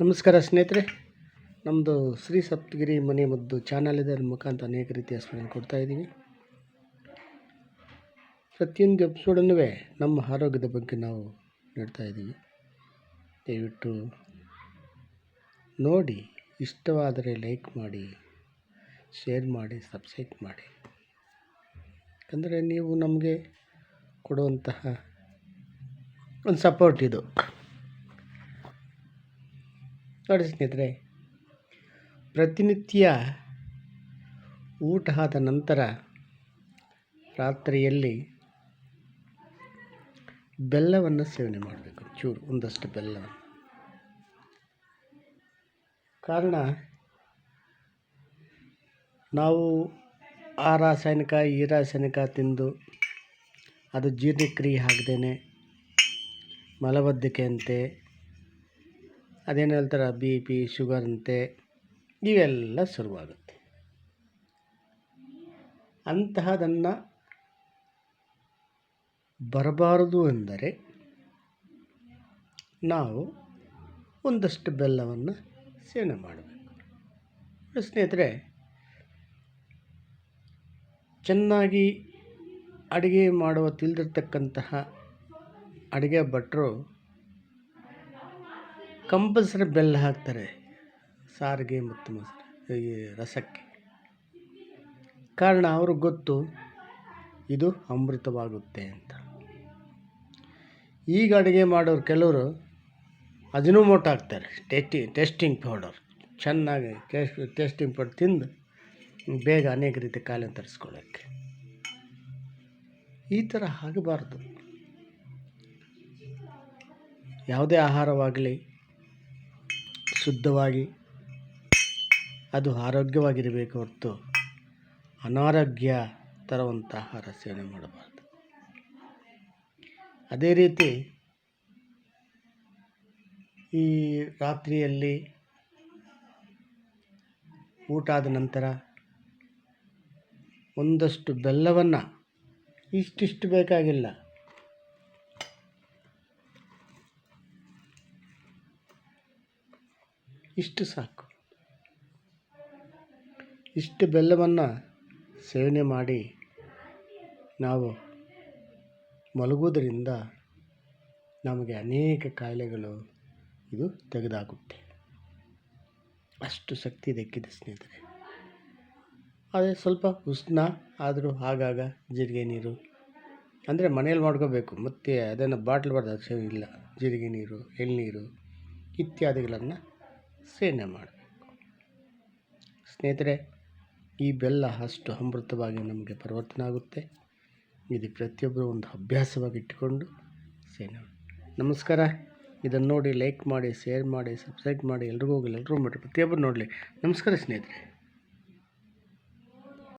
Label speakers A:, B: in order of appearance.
A: ನಮಸ್ಕಾರ ಸ್ನೇಹಿತರೆ ನಮ್ಮದು ಶ್ರೀ ಸಪ್ತಗಿರಿ ಮನೆ ಮದ್ದು ಚಾನಲ್ ಇದೆ, ಅದ್ರ ಮುಖಾಂತರ ಅನೇಕ ರೀತಿಯ ಸ್ಮರಣೆ ಕೊಡ್ತಾ ಇದ್ದೀವಿ. ಪ್ರತಿಯೊಂದು ಎಪಿಸೋಡನ್ನು ನಮ್ಮ ಆರೋಗ್ಯದ ಬಗ್ಗೆ ನಾವು ನೀಡ್ತಾ ಇದ್ದೀವಿ. ದಯವಿಟ್ಟು ನೋಡಿ, ಇಷ್ಟವಾದರೆ ಲೈಕ್ ಮಾಡಿ ಶೇರ್ ಮಾಡಿ ಸಬ್ಸ್ಕ್ರೈಬ್ ಮಾಡಿ. ಯಾಕಂದರೆ ನೀವು ನಮಗೆ ಕೊಡುವಂತಹ ಒಂದು ಸಪೋರ್ಟ್ ಇದು. ನೋಡಿ ಸ್ನೇಹಿತರೆ, ಪ್ರತಿನಿತ್ಯ ಊಟ ಆದ ನಂತರ ರಾತ್ರಿಯಲ್ಲಿ ಬೆಲ್ಲವನ್ನು ಸೇವನೆ ಮಾಡಬೇಕು, ಚೂರು, ಒಂದಷ್ಟು ಬೆಲ್ಲ. ಕಾರಣ, ನಾವು ಆ ರಾಸಾಯನಿಕ, ಈ ರಾಸಾಯನಿಕ ತಿಂದು ಅದು ಜೀರ್ಣಕ್ರಿಯೆ ಆಗದೇನೆ ಮಲಬದ್ಧತೆ ಅಂತೆ ಅದೇನು ಹೇಳ್ತಾರೆ? ಬಿ ಪಿ ಶುಗರ್ ಅಂತೆ ಇವೆಲ್ಲ ಶುರುವಾಗುತ್ತೆ. ಅಂತಹದನ್ನು ಬರಬಾರದು ಎಂದರೆ ನಾವು ಒಂದಷ್ಟು ಬೆಲ್ಲವನ್ನು ಸೇವನೆ ಮಾಡಬೇಕು. ಸ್ನೇಹಿತರೆ, ಚೆನ್ನಾಗಿ ಅಡುಗೆ ಮಾಡುವ ತಿಳಿದಿರ್ತಕ್ಕಂತಹ ಅಡುಗೆ ಭಟ್ರು ಕಂಪಲ್ಸರಿ ಬೆಲ್ಲ ಹಾಕ್ತಾರೆ ಸಾರಿಗೆ ಮತ್ತು ಮೊಸರು ಈ ರಸಕ್ಕೆ. ಕಾರಣ ಅವ್ರಿಗೆ ಗೊತ್ತು, ಇದು ಅಮೃತವಾಗುತ್ತೆ ಅಂತ. ಈಗ ಅಡುಗೆ ಮಾಡೋರು ಕೆಲವರು ಅಜಿನೋಮೋಟೊ ಹಾಕ್ತಾರೆ, ಟೇಸ್ಟಿ, ಟೇಸ್ಟಿಂಗ್ ಪೌಡರ್. ಚೆನ್ನಾಗಿ ಟೇಸ್ಟ್ ಟೇಸ್ಟಿಂಗ್ ಪೌಡರ್ ತಿಂದು ಬೇಗ ಅನೇಕ ರೀತಿ ಕಾಯಿಲೆ ತರಿಸ್ಕೊಳ್ಳೋಕ್ಕೆ. ಈ ಥರ ಆಗಬಾರ್ದು. ಯಾವುದೇ ಆಹಾರವಾಗಲಿ ಶುದ್ಧವಾಗಿ ಅದು ಆರೋಗ್ಯವಾಗಿರಬೇಕು ಹೊರತು ಅನಾರೋಗ್ಯ ತರುವಂಥ ಆಹಾರ ಸೇವನೆ ಮಾಡಬಾರ್ದು. ಅದೇ ರೀತಿ ಈ ರಾತ್ರಿಯಲ್ಲಿ ಊಟ ಆದ ನಂತರ ಒಂದಷ್ಟು ಬೆಲ್ಲವನ್ನು ಇಷ್ಟಿಷ್ಟು ಬೇಕಾಗಿಲ್ಲ. ಇಷ್ಟು ಸಾಕು. ಇಷ್ಟು ಬೆಲ್ಲವನ್ನು ಸೇವನೆ ಮಾಡಿ ನಾವು ಮಲಗುವುದರಿಂದ ನಮಗೆ ಅನೇಕ ಕಾಯಿಲೆಗಳು ಇದು ತೆಗೆದಾಗುತ್ತೆ. ಅಷ್ಟು ಶಕ್ತಿ ದಕ್ಕಿದೆ ಸ್ನೇಹಿತರೆ. ಅದೇ ಸ್ವಲ್ಪ ಉಷ್ಣ ಆದರೂ ಆಗಾಗ ಜೀರಿಗೆ ನೀರು, ಅಂದರೆ ಮನೇಲಿ ಮಾಡ್ಕೋಬೇಕು, ಮತ್ತು ಅದನ್ನು ಬಾಟ್ಲ್ ಬರೋದು ಇಲ್ಲ. ಜೀರಿಗೆ ನೀರು, ಎಳ್ನೀರು ಇತ್ಯಾದಿಗಳನ್ನು ಸೇವನೆ ಮಾಡಬೇಕು. ಸ್ನೇಹಿತರೆ, ಈ ಬೆಲ್ಲ ಅಷ್ಟು ಅಮೃತವಾಗಿ ನಮಗೆ ಪರಿವರ್ತನೆ ಆಗುತ್ತೆ. ಇದು ಪ್ರತಿಯೊಬ್ಬರು ಒಂದು ಅಭ್ಯಾಸವಾಗಿ ಇಟ್ಟುಕೊಂಡು ಸೇವನೆ ನಮಸ್ಕಾರ. ಇದನ್ನು ನೋಡಿ ಲೈಕ್ ಮಾಡಿ ಶೇರ್ ಮಾಡಿ ಸಬ್ಸ್ಕ್ರೈಬ್ ಮಾಡಿ, ಎಲ್ರಿಗೂ ಹೋಗಲಿ ಎಲ್ಲರೂ ಮಾಡಿ ಪ್ರತಿಯೊಬ್ಬರು ನೋಡಲಿ. ನಮಸ್ಕಾರ ಸ್ನೇಹಿತರೆ.